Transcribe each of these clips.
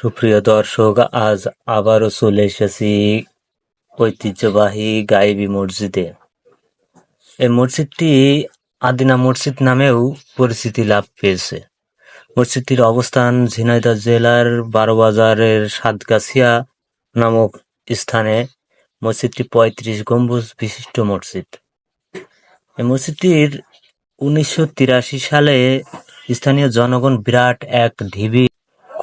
সুপ্রিয় দর্শক, আজ আবারও চলে এসেছি ঐতিহ্যবাহী গাইবি মসজিদে। এই মসজিদটি আদিনা মসজিদ নামেও পরিচিতি লাভ পেয়েছে। মসজিদটির অবস্থান ঝিনাইদহ জেলার বারোবাজারের সাতগাছিয়া নামক স্থানে। মসজিদটি পঁয়ত্রিশ গম্বুজ বিশিষ্ট মসজিদ। এই মসজিদটির উনিশশো তিরাশি সালে স্থানীয় জনগণ বিরাট এক ঢিবি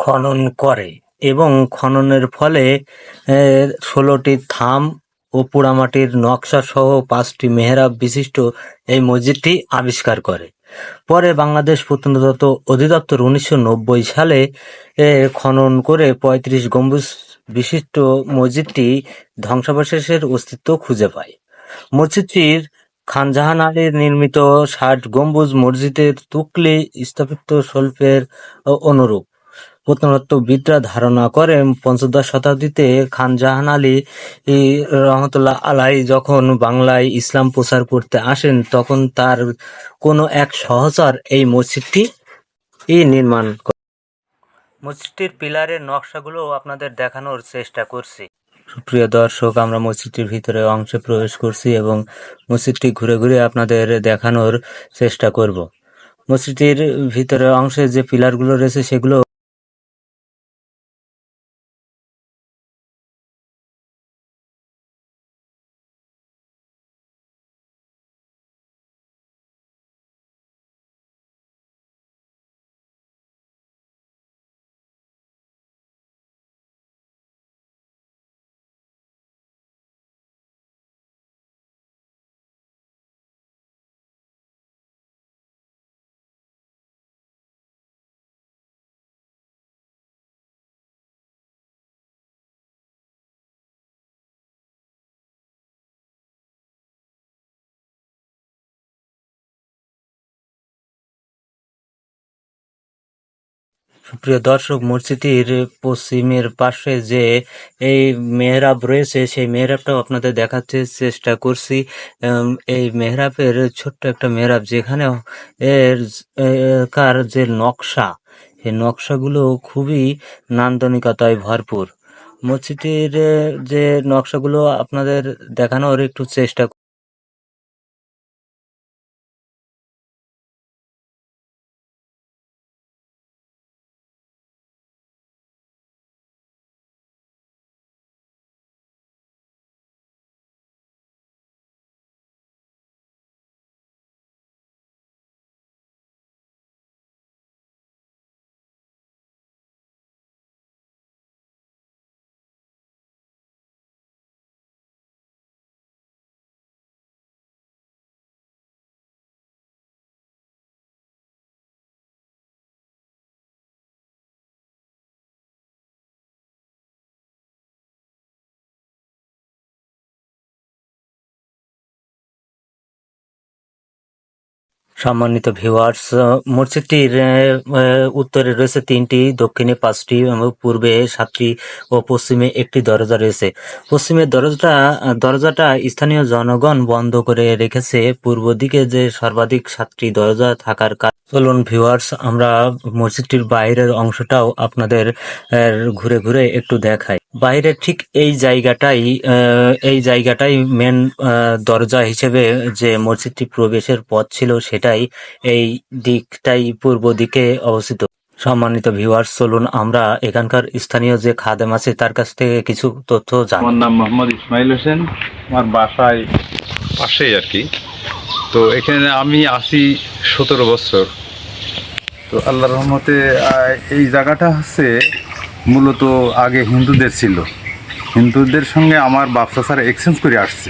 খনন করে এবং খননের ফলে ষোলোটি থাম ও পোড়ামাটির নকশা সহ পাঁচটি মেহরাব বিশিষ্ট এই মসজিদটি আবিষ্কার করে। পরে বাংলাদেশ প্রত্নতত্ত্ব অধিদপ্তর উনিশশো নব্বই সালে খনন করে পঁয়ত্রিশ গম্বুজ বিশিষ্ট মসজিদটি ধ্বংসাবশেষের অস্তিত্ব খুঁজে পায়। মসজিদটির খানজাহান আলীর নির্মিত ষাট গম্বুজ মসজিদের তুকলি স্থাপিত অ- অনুরূপ। প্রত্নতত্ত্ববিদরা ধারণা করেন, পঞ্চদশ শতাব্দীতে খান জাহান আলী রহমতুল্লাহ আলাই যখন বাংলায় ইসলাম প্রচার করতে আসেন, তখন তার কোনো এক সহচর এই মসজিদটি নির্মাণ করে মসজিদটির পিলারের নকশাগুলো আপনাদের দেখানোর চেষ্টা করছি। সুপ্রিয় দর্শক, আমরা মসজিদটির ভিতরে অংশে প্রবেশ করছি এবং মসজিদটি ঘুরে ঘুরে আপনাদের দেখানোর চেষ্টা করব। মসজিদটির ভিতরে অংশে যে পিলারগুলো রয়েছে সেগুলো সুপ্রিয় দর্শক, মসজিদটির পশ্চিমের পাশে যে এই মেহরাব রয়েছে, সেই মেহরাবটাও আপনাদের দেখাতে চেষ্টা করছি। এই মেহরাবের ছোট্ট একটা মেহরাব যেখানে এর কার যে নকশা এই নকশাগুলো খুবই নান্দনিকতায় ভরপুর। মসজিদটির যে নকশাগুলো আপনাদের দেখানোর একটু চেষ্টা সম্মানিত ভিউয়ার্স মসজিদটির উত্তরে রয়েছে তিনটি, দক্ষিণে পাঁচটি এবং পূর্বে সাতটি ও পশ্চিমে একটি দরজা রয়েছে। পশ্চিমের দরজাটা দরজাটা স্থানীয় জনগণ বন্ধ করে রেখেছে। পূর্ব দিকে যে সর্বাধিক সাতটি দরজা থাকার কারণে, চলুন ভিউয়ার্স আমরা মসজিদটির বাইরের অংশটাও আপনাদের ঘুরে ঘুরে একটু দেখাই। বাইরে ঠিক এই জায়গাটাই এই জায়গাটাই মেন দরজা হিসেবে যে মসজিদটি প্রবেশের পথ ছিল সেটাই এই দিকটাই পূর্ব দিকে অবস্থিত। সম্মানিত ভিউয়ার্স চলুন আমরা এখানকার স্থানীয় যে খাদেম আছে, তার কাছ থেকে কিছু তথ্য জানি। আমার নাম মোহাম্মদ ইসমাইল হোসেন। আমার বাসায় পাশেই আর কি। তো এখানে আমি আসি সতেরো বছর। তো আল্লাহ রহমতে এই জায়গাটা হচ্ছে মূলত আগে হিন্দুদের ছিল। হিন্দুদের সঙ্গে আমার বাপসা স্যার এক্সচেঞ্জ করে আসছে।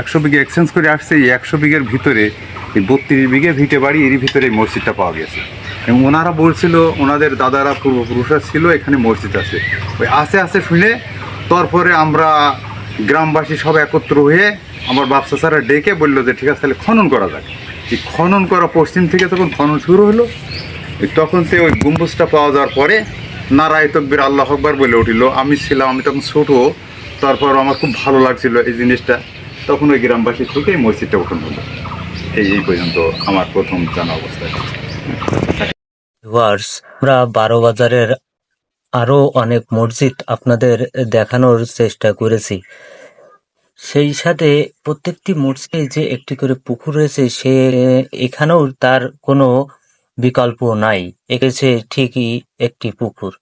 একশো বিঘে এক্সচেঞ্জ করে আসছে, এই একশো বিঘের ভিতরে এই বত্রিশ বিঘে ভিটে বাড়ি, এরই ভিতরে এই মসজিদটা পাওয়া গেছে। এবং ওনারা বলছিল, ওনাদের দাদারা পূর্বপুরুষরা ছিল, এখানে মসজিদ আছে। ওই আসে আসে শুনে তারপরে আমরা গ্রামবাসী সব একত্র হয়ে আমার বাপসা স্যারা ডেকে বলল যে, ঠিক আছে, তাহলে খনন করা যাক। এই খনন করা পশ্চিম থেকে তখন খনন শুরু হলো। তখন সে ওই গম্বুজটা পাওয়া যাওয়ার পরে নারায় তকবির আল্লাহ আকবার বলে উঠিল, আমি ছিলাম, আমি তখন ছোটো, তারপর আমার খুব ভালো লাগছিল এই জিনিসটা। তখন ওই গ্রামবাসী থেকে এই মসজিদটা উঠন হলো। এই এই পর্যন্ত আমার প্রথম জানা অবস্থা ভিউয়ার্স, আমরা বারো বাজারের আরও অনেক মসজিদ আপনাদের দেখানোর চেষ্টা করেছি। সেই সাথে প্রত্যেকটি মসজিদে যে একটি করে পুকুর রয়েছে, সে এখানেও তার কোনো বিকল্প নাই। এসে ঠিকই একটি পুকুর।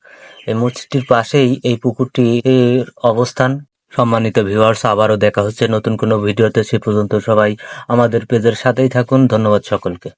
এই মসজিদটির পাশেই এই পুকুরটির অবস্থান। সম্মানিত ভিউয়ার্স আবারও দেখা হচ্ছে নতুন কোনো ভিডিওতে। সে পর্যন্ত সবাই আমাদের পেজের সাথেই থাকুন। ধন্যবাদ সকলকে।